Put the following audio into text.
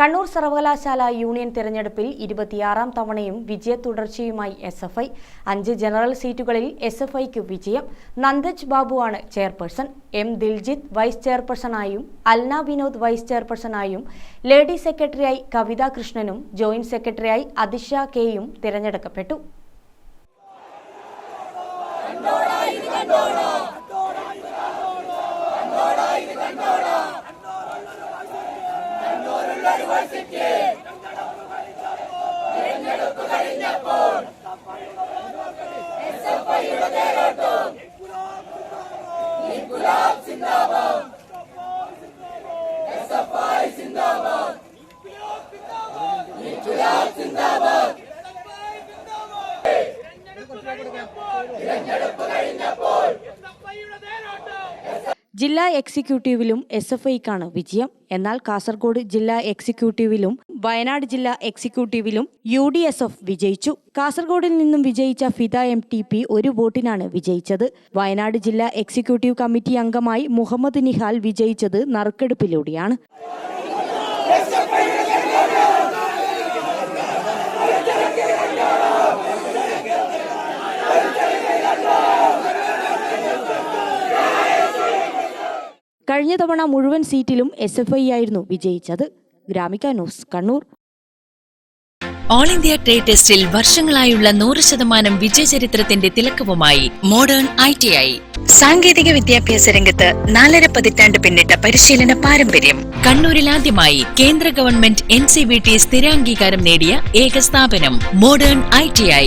കണ്ണൂർ സർവകലാശാല യൂണിയൻ തെരഞ്ഞെടുപ്പിൽ ഇരുപത്തിയാറാം തവണയും വിജയ തുടർച്ചയുമായി എസ് എഫ് ഐ. അഞ്ച് ജനറൽ സീറ്റുകളിൽ എസ് എഫ് ഐക്ക് വിജയം. നന്ദജ് ബാബുവാണ് ചെയർപേഴ്സൺ. എം ദിൽജിത്ത് വൈസ് ചെയർപേഴ്സണായും അൽന വിനോദ് വൈസ് ചെയർപേഴ്സണായും ലേഡി സെക്രട്ടറിയായി കവിത കൃഷ്ണനും ജോയിന്റ് സെക്രട്ടറിയായി അതിഷ കെയും തിരഞ്ഞെടുക്കപ്പെട്ടു. Давай, Сергей! ജില്ലാ എക്സിക്യൂട്ടീവിലും എസ് എഫ് ഐക്കാണ് വിജയം. എന്നാൽ കാസർഗോഡ് ജില്ലാ എക്സിക്യൂട്ടീവിലും വയനാട് ജില്ലാ എക്സിക്യൂട്ടീവിലും യു ഡി എസ് എഫ് വിജയിച്ചു. കാസർഗോഡിൽ നിന്നും വിജയിച്ച ഫിദ എം ടി പി ഒരു വോട്ടിനാണ് വിജയിച്ചത്. വയനാട് ജില്ലാ എക്സിക്യൂട്ടീവ് കമ്മിറ്റി അംഗമായി മുഹമ്മദ് നിഹാൽ വിജയിച്ചത് നറുക്കെടുപ്പിലൂടെയാണ്. കഴിഞ്ഞ തവണ മുഴുവൻ സീറ്റിലും എസ് എഫ് ഐ ആയിരുന്നു വിജയിച്ചത്. Gramika news Kannur. All India trade ടെസ്റ്റിൽ വർഷങ്ങളായുള്ള നൂറ് ശതമാനം വിജയചരിത്രത്തിന്റെ തിലക്കവുമായി മോഡേൺ ഐ ടി ഐ സാങ്കേതിക വിദ്യാഭ്യാസ രംഗത്ത് നാലര പതിറ്റാണ്ട് പിന്നിട്ട പരിശീലന പാരമ്പര്യം. കണ്ണൂരിൽ ആദ്യമായി കേന്ദ്ര government N C V T സ്ഥിരാംഗീകാരം നേടിയ ഏക സ്ഥാപനം മോഡേൺ ഐ ടി ഐ